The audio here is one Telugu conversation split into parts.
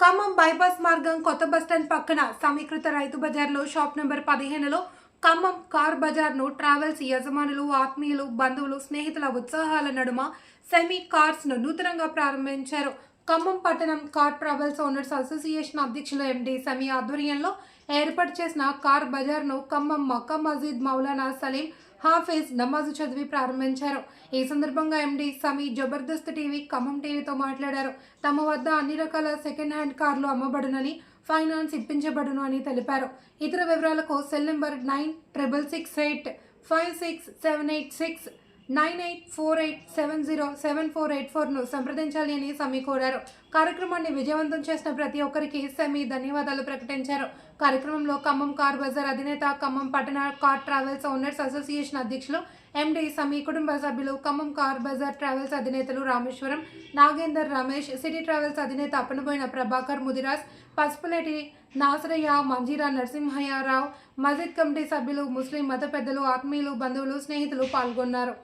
ఖమ్మం బైపాస్ మార్గం కొత్త బస్టాండ్ పక్కన సమీకృత రైతు బజార్లో షాప్ నెంబర్ పదిహేనులో ఖమ్మం కార్ బజార్ను ట్రావెల్స్ యజమానులు ఆత్మీయులు బంధువులు స్నేహితుల ఉత్సాహాల నడుమ సెమీ కార్స్ను నూతనంగా ప్రారంభించారు. ఖమ్మం పట్టణం కార్ ట్రావెల్స్ ఓనర్స్ అసోసియేషన్ అధ్యక్షులు ఎండి సమీ ఆధ్వర్యంలో ఏర్పాటు చేసిన కార్ బజార్ను ఖమ్మం మక్కా మజీద్ మౌలానా సలీం హాఫీజ్ నమాజు చదివి ప్రారంభించారు. ఈ సందర్భంగా ఎండి సమీ జబర్దస్త్ టీవీ ఖమ్మం టీవీతో మాట్లాడారు. తమ వద్ద అన్ని రకాల సెకండ్ హ్యాండ్ కార్లు అమ్మబడునని ఫైనాన్స్ ఇప్పించబడును అని తెలిపారు. ఇతర వివరాలకు cell number nine triple six eight five six seven eight six nine eight four eight seven zero seven four eight ఫోర్ను సంప్రదించాలి అని సమీ కోరారు. కార్యక్రమాన్ని విజయవంతం చేసిన ప్రతి ఒక్కరికి సమీ ధన్యవాదాలు ప్రకటించారు. కార్యక్రమంలో ఖమ్మం కార్ బజార్ అధినేత ఖమ్మం పట్టణ కార్ ట్రావెల్స్ ఓనర్స్ అసోసియేషన్ అధ్యక్షులు ఎండి సమీ కుటుంబ సభ్యులు ఖమ్మం కార్ బజార్ ట్రావెల్స్ అధినేతలు రామేశ్వరం నాగేందర్ రమేష్ సిటీ ట్రావెల్స్ అధినేత అప్పనబోయిన ప్రభాకర్ ముదిరాజ్ పసుపులేటి నాసరయ్య మంజీరా నరసింహయ్యరావు మజిద్ కమిటీ సభ్యులు ముస్లిం మత పెద్దలు ఆత్మీయులు బంధువులు స్నేహితులు పాల్గొన్నారు.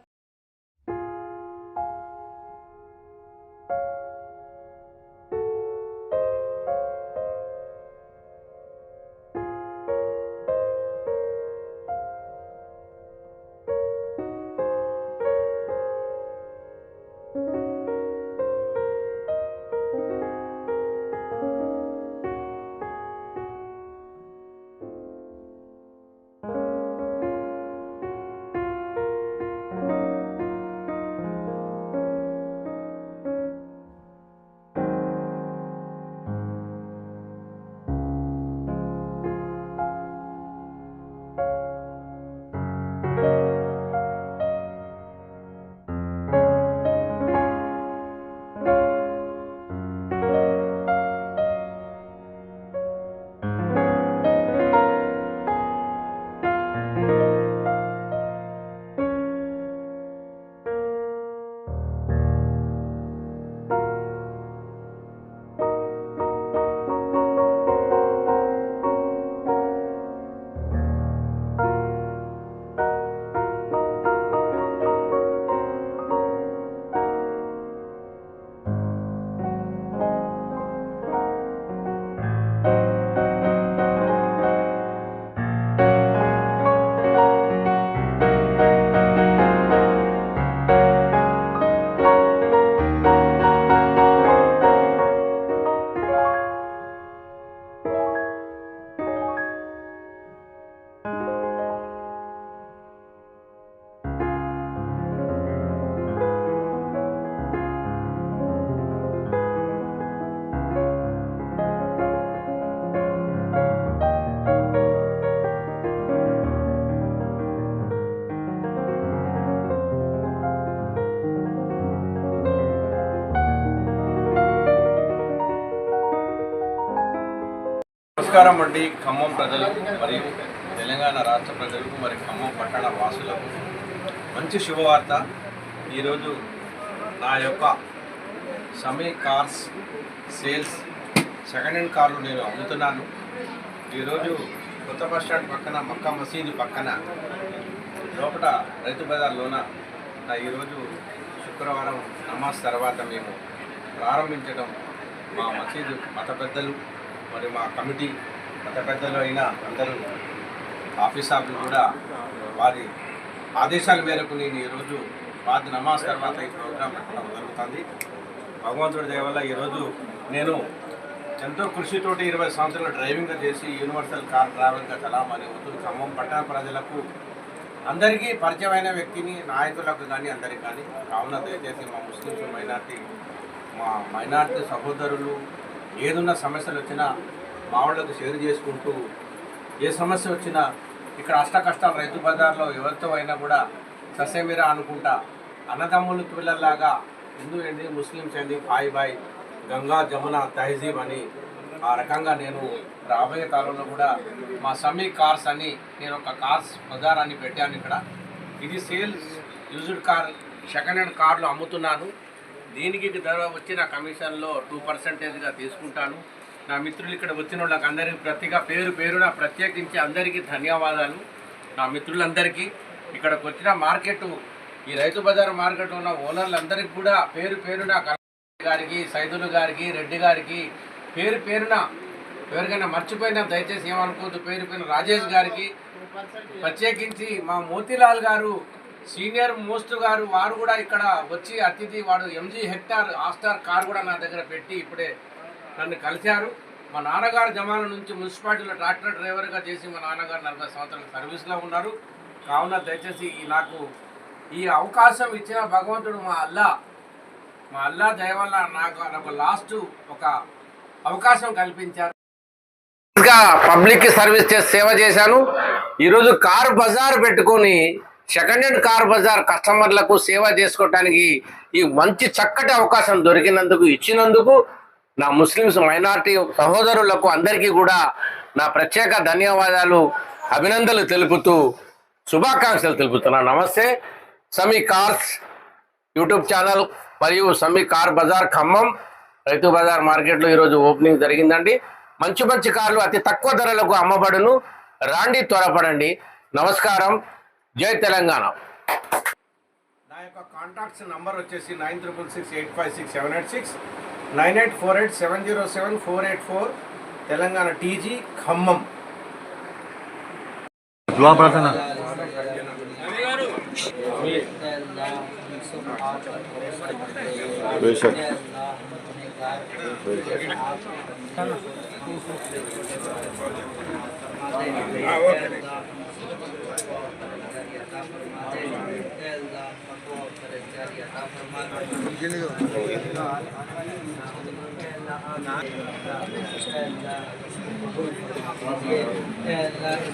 నమస్కారం అండి. ఖమ్మం ప్రజలకు మరియు తెలంగాణ రాష్ట్ర ప్రజలకు మరి ఖమ్మం పట్టణ వాసులకు మంచి శుభవార్త. ఈరోజు నా యొక్క Sami cars sales second hand కార్లు నేను అమ్ముతున్నాను. ఈరోజు కొత్త బస్ స్టాండ్ పక్కన మక్కా మసీదు పక్కన లోపల రైతు బజార్లోన నా ఈరోజు శుక్రవారం నమాజ్ తర్వాత మేము ప్రారంభించడం మా మసీదు మత పెద్దలు మరి మా కమిటీ పెద్ద పెద్దలు అయిన అందరూ ఆఫీస్ స్టాఫ్లు కూడా వారి ఆదేశాల మేరకు నేను ఈరోజు బాద్ నమాజ్ తర్వాత ఈ ప్రోగ్రాం పెట్టడం జరుగుతుంది. భగవంతుడి దయవల్ల ఈరోజు నేను ఎంతో కృషితోటి ఇరవై సంవత్సరాలు డ్రైవింగ్గా చేసి యూనివర్సల్ కార్ ట్రావెల్గా చలామణి అవుతుంది ఖమ్మం పట్టణ ప్రజలకు అందరికీ పరిచయమైన వ్యక్తిని నాయకులకు కానీ అందరికీ కానీ కావున దయచేసి మా ముస్లింస్ మైనార్టీ మా మైనార్టీ సహోదరులు ఏదున్న సమస్యలు వచ్చినా మా షేర్ చేసుకుంటూ ఏ సమస్య వచ్చినా ఇక్కడ అష్ట కష్టాలు రైతు బజార్లో ఎవరితో అయినా కూడా ససేమిరా అనుకుంటా. అన్నదమ్ములు పిల్లల్లాగా హిందూ ఏంటి ముస్లిమ్స్ ఏంటి బాయ్ బాయ్ గంగా జమున తహజీబ్ అని ఆ రకంగా నేను రాబోయే కాలంలో కూడా మా సమీ కార్స్ అని నేను ఒక కార్స్ బజారాన్ని పెట్టాను ఇక్కడ. ఇది sales used car second hand కార్లు అమ్ముతున్నాను. దీనికి ధర వచ్చిన కమిషన్లో టూ పర్సెంటేజ్గా తీసుకుంటాను. నా మిత్రులు ఇక్కడ వచ్చిన వాళ్ళకి అందరికీ ప్రతిగా పేరు పేరున ప్రత్యేకించి అందరికీ ధన్యవాదాలు. నా మిత్రులందరికీ ఇక్కడికి వచ్చిన మార్కెట్ ఈ రైతు బజార్ మార్కెట్ ఉన్న ఓనర్లందరికీ కూడా పేరు పేరున గారికి సైదులు గారికి రెడ్డి గారికి పేరు పేరున ఎవరికైనా మర్చిపోయినా దయచేసి ఏమనుకోవద్దు. పేరు పేరున రాజేష్ గారికి ప్రత్యేకించి మా మోతీలాల్ గారు సీనియర్ మోస్ట్ గారు వారు కూడా ఇక్కడ వచ్చి అతిథి వాడు ఎంజీ హెక్టార్ ఆస్టార్ కార్ కూడా నా దగ్గర పెట్టి ఇప్పుడే నన్ను కలిశారు. మా నాన్నగారు జమాన నుంచి మున్సిపాలిటీలో ట్రాక్టర్ డ్రైవర్గా చేసి మా నాన్నగారు నలభై సంవత్సరాల సర్వీస్లో ఉన్నారు. కావున దయచేసి నాకు ఈ అవకాశం ఇచ్చిన భగవంతుడు మా అల్లా మా అల్లా దయ వల్ల నాకు నాకు లాస్ట్ ఒక అవకాశం కల్పించారు. గా పబ్లిక్ సర్వీస్ చేసి సేవ చేశాను. ఈరోజు కార్ బజార్ పెట్టుకొని సెకండ్ హ్యాండ్ కార్ బజార్ కస్టమర్లకు సేవ చేసుకోవటానికి ఈ మంచి చక్కటి అవకాశం దొరికినందుకు ఇచ్చినందుకు నా ముస్లిమ్స్ మైనార్టీ సహోదరులకు అందరికీ కూడా నా ప్రత్యేక ధన్యవాదాలు అభినందనలు తెలుపుతూ శుభాకాంక్షలు తెలుపుతున్నాను నమస్తే. సమీ కార్స్ యూట్యూబ్ ఛానల్ మరియు సమీ కార్ బజార్ ఖమ్మం రైతు బజార్ మార్కెట్లో ఈరోజు ఓపెనింగ్ జరిగిందండి. మంచి మంచి కార్లు అతి తక్కువ ధరలకు అమ్మబడును. రాండి త్వరపడండి. నమస్కారం. జై తెలంగాణ. నా యొక్క కాంటాక్ట్స్ నంబర్ వచ్చేసి nine triple six eight five six seven eight six nine eight four eight seven zero seven four eight four Telangana TG Khammam.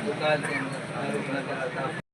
दुकान से